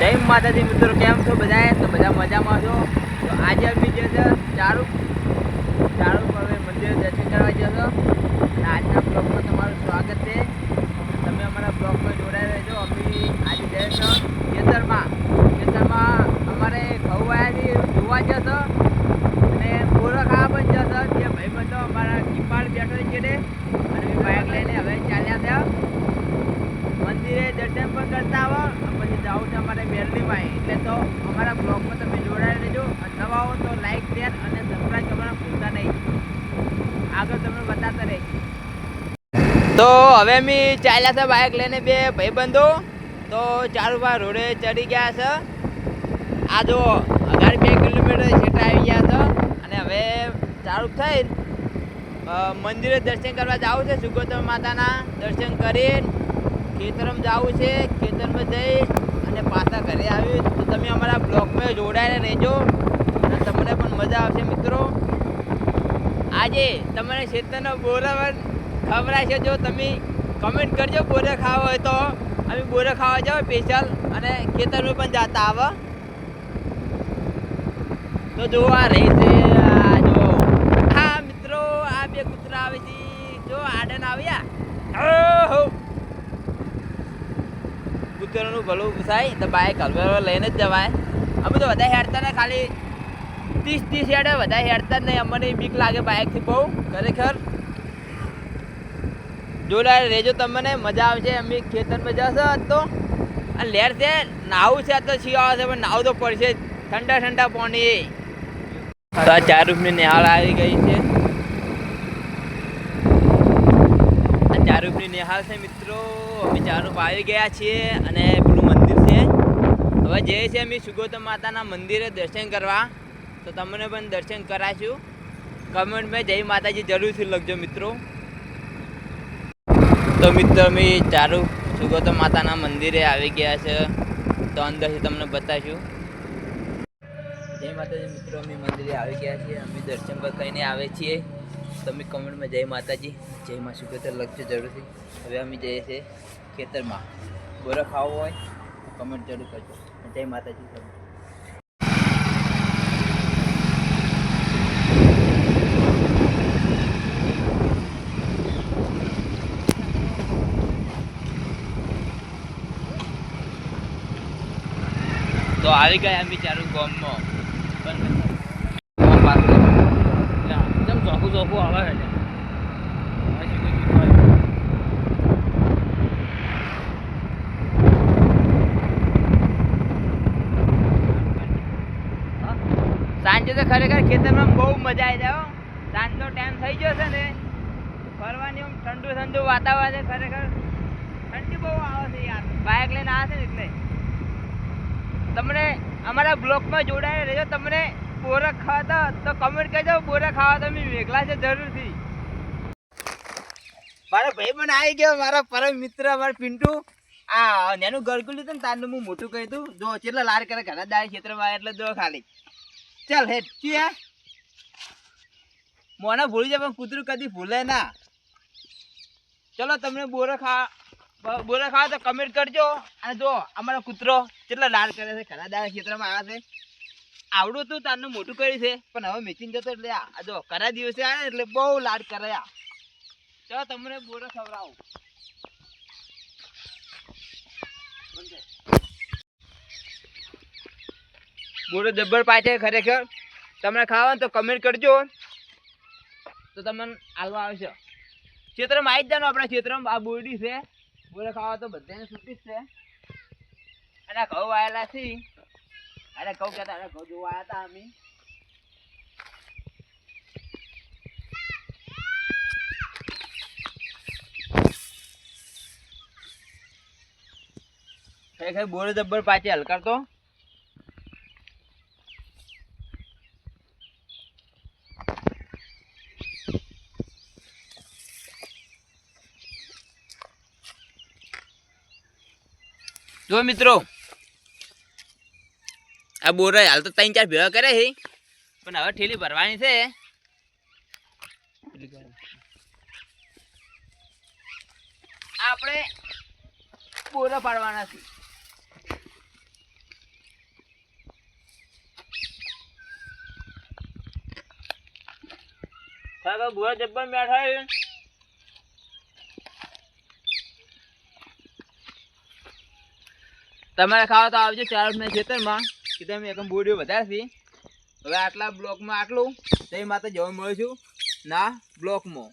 જય માતાજી મિત્રો, કેમ છો બધા તો બધા મજામાં છો? તો આજે અમે જે છે, ચારુ ચારુ હવે મંદિર દર્શન કરવા જશો અને આજના બ્લોગમાં તમારું સ્વાગત છે. તમે અમારા બ્લોગમાં જોડાઈ રહેજો. અમે આજે જઈશું ખેતરમાં. ખેતરમાં અમારે ઘઉં આવ્યા જોવા જશો અને બોરો ખાવા પણ જશો જે ભાઈ બંધો અમારા કિપાળ બેઠો છે ને અને અમે બાઇક લઈને હવે ચાલ્યા થયા મંદિરે દર્શન પણ કરતા આવો અને પછી જાવું છે અમારે મેરડીમાં એટલે તો અમારા બ્લોગમાં તમે જોડાઈ અને નવા હો તો લાઈક શેર અને સબસ્ક્રાઈબ કરવાનું ભૂલતા નહીં. આગળ તમને બતાતા રહીશ. તો હવે અમે ચાલ્યા છે બાઇક લઈને બે ભાઈબંધો. તો ચારુભા રોડે ચડી ગયા છે. આ જો અઢાર બે કિલોમીટર છેટા આવી ગયા છે. અને હવે ચાલુ થઈ. મંદિરે દર્શન કરવા જવું છે, સુગોતમ માતાના દર્શન કરીને ખેતરમાં જવું છે. ખેતરમાં જઈ અને પાછા ઘરે આવી તો તમે અમારા બ્લોગમાં જોડાઈને રહેજો. અને તમને પણ મજા આવશે મિત્રો. આજે તમને ક્ષેત્રનો બોરા ખવડાય છે. જો તમે કમેન્ટ કરજો બોરે ખાવા હોય તો. અમે બોરે ખાવા જાઓ સ્પેશિયલ અને ખેતરમાં પણ જતા આવે. તો જો આ રહી છે જો. હા, મિત્રો, આ બે કૂતરા આવે છે. જો આડન આવ્યા. કૂતરાનું ભલું થાય તો બાઈક હલવે લઈને જ જવાય. અમે તો બધા હેરતા ને ખાલી ત્રીસ ત્રીસ હેડે બધા હેરતા જ નહીં. અમને બીક લાગે બાઇકથી બહુ, ખરેખર. જોડાય રેજો તમને, મજા આવશે. અમે ખેતરમાં જશો તો. અને લેર છે, નાવું છે તો શિયાળો છે, પણ નાવું તો પડશે ઠંડા ઠંડા પાણી. તો આ ચાર રૂપની નિહાળ આવી ગઈ છે. આ નિહાલ છે મિત્રો. અમે ચારૂપ આવી ગયા છીએ અને પેલું મંદિર છે. હવે જઈએ છીએ અમે સુગોતમ માતાના મંદિરે દર્શન કરવા. તો તમને પણ દર્શન કરાશું કમેન્ટમાં જય માતાજી જરૂરથી લખજો મિત્રો. તો મિત્રો, અમે ચારુ સુગોતમ માતાના મંદિરે આવી ગયા છે. તો અંદરથી તમને બતાવીશું. જય માતાજી મિત્રો, અમે મંદિરે આવી ગયા છીએ. અમે દર્શન પર કરીને આવે છીએ. તમે કમેન્ટમાં જય માતાજી. જય માં સુગોતર લખજો જરૂરથી હવે અમે જઈએ છીએ ખેતરમાં. બોરો ખાવો હોય કમેન્ટ જરૂર કરજો. જય માતાજી. તમે તો આવી ગયા અમે ચારું ગામમાં. પણ ચોખ્ખું ચોખ્ખું આવે છે. સાંજે તો ખરેખર ખેતરમાં બહુ મજા આવી જાય સાંજનો ટાઈમ થઈ ગયો છે ને, ફરવાની આમ ઠંડુ ઠંડુ વાતાવરણ છે ખરેખર. ઠંડી બહુ આવે છે યાર. બાઇક લઈને આવે છે ને એટલે. તમને અમારા બ્લોગમાં જોડાયેલા રહેજો. તમને બોરા ખાતા તો કમેન્ટ કરજો. બોરા ખાવા તમે વેગલા છે જરૂરથી. મારો ભાઈ પણ આવી ગયો, મારા પરમ મિત્ર, મારો પિન્ટુ. આ નેનું ગળગુલ્યું હતું ને, તારનું હું મોટું કહી દઉં જો, કેટલા લાર કરે, ઘણા દાળ ખેતરમાં એટલે જો ખાલી. ચાલ હેડ ચિયા મોના ભૂલી જાય, પણ કૂતરું કદી ભૂલે ના. ચલો, તમને બોરે ખા બોરે ખાવા તો કમેન્ટ કરજો. અને જો, અમારો કૂતરો કેટલા લાડ કરે છે, ઘણા દાળ ક્ષેત્રમાં આવ્યા છે. આવડું હતું તારનું મોટું કર્યું છે, પણ હવે મેચિંગ જતો એટલે આ જો કરા દિવસે આવે એટલે બહુ લાડ કરાયા ચલો, તમને બોરો ખવડાવું. બોરો જબ્બર પાછે ખરેખર. તમને ખાવા તો કમેન્ટ કરજો. તો તમને હાલવા આવશે. ક્ષેત્રમાં આવી જ જાનું આપણા ક્ષેત્રમાં આ બોરડી છે. બોરે ખાવા તો બધાને છૂટી જ છે. અને ઘઉં આવેલા છે. અરે ઘઉં કહેતા, અરે ઘઉં જોવા આવ્યા હતા અમે. ખરેખર બોર જબ્બર પાછી હલકાર જો મિત્રો, આ બોરા હાલ તો ત્રણ ચાર ભેગા કરે છે. પણ હવે ઠેલી ભરવાની છે. આપણે બોરા પાડવાના છે. બોરા જબ્બા બેઠા તમારે ખાવા તો આવજો ચાર ને ખેતરમાં કે તમે એકમ બોડીઓ વધારે હવે આટલા બ્લોકમાં આટલું, તે માત્ર જવા મળ્યું છું. ના, બ્લોકમાં.